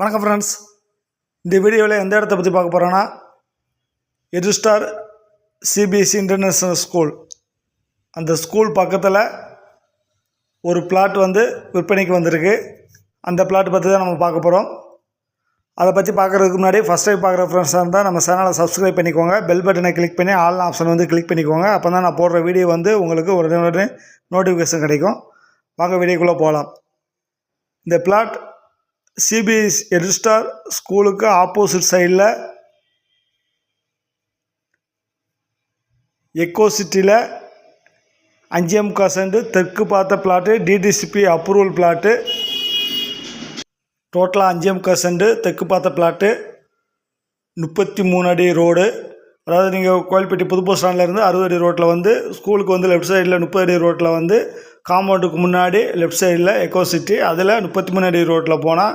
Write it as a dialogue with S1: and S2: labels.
S1: வணக்கம் ஃப்ரெண்ட்ஸ் இந்த வீடியோவில் எந்த இடத்த பற்றி பார்க்க போகிறோன்னா எஜுஸ்டார் சிபிஎஸ்சி இன்டர்நேஷ்னல் ஸ்கூல் அந்த ஸ்கூல் பக்கத்தில் ஒரு பிளாட் வந்து விற்பனைக்கு வந்திருக்கு. அந்த பிளாட் பற்றி தான் நம்ம பார்க்க போகிறோம் அதை பற்றி பார்க்குறதுக்கு முன்னாடி ஃபஸ்ட் டைம் பார்க்குற ஃப்ரெண்ட்ஸாக இருந்தால் நம்ம சேனலை சப்ஸ்கிரைப் பண்ணிக்கோங்க. பெல் பட்டனை கிளிக் பண்ணி ஆல் ஆப்ஷன் வந்து கிளிக் பண்ணிக்கோங்க. அப்போ தான் நான் போடுற வீடியோ வந்து உங்களுக்கு உடனே உடனே நோட்டிஃபிகேஷன் கிடைக்கும். வாங்க வீடியோக்குள்ளே போகலாம் இந்த பிளாட் சிபிஎஸ் எடிஸ்டார் ஸ்கூலுக்கு ஆப்போசிட் சைடில் எக்கோ சிட்டியில் அஞ்சே காசண்டு தெற்கு பார்த்த பிளாட்டு டிடிசிபி அப்ரூவல் பிளாட்டு டோட்டலாக அஞ்சே காசண்டு தெற்கு பார்த்த பிளாட்டு முப்பத்தி மூணு அடி ரோடு அதாவது நீங்கள் கோயில்பட்டி புது ஸ்டாண்ட்லேருந்து அறுபது அடி ரோட்டில் வந்து ஸ்கூலுக்கு வந்து லெஃப்ட் சைடில் முப்பது அடி ரோட்டில் வந்து காம்பவுண்டுக்கு முன்னாடி லெஃப்ட் சைடில் எக்கோ சிட்டி அதில் முப்பத்தி மூணு அடி ரோட்டில் போனால்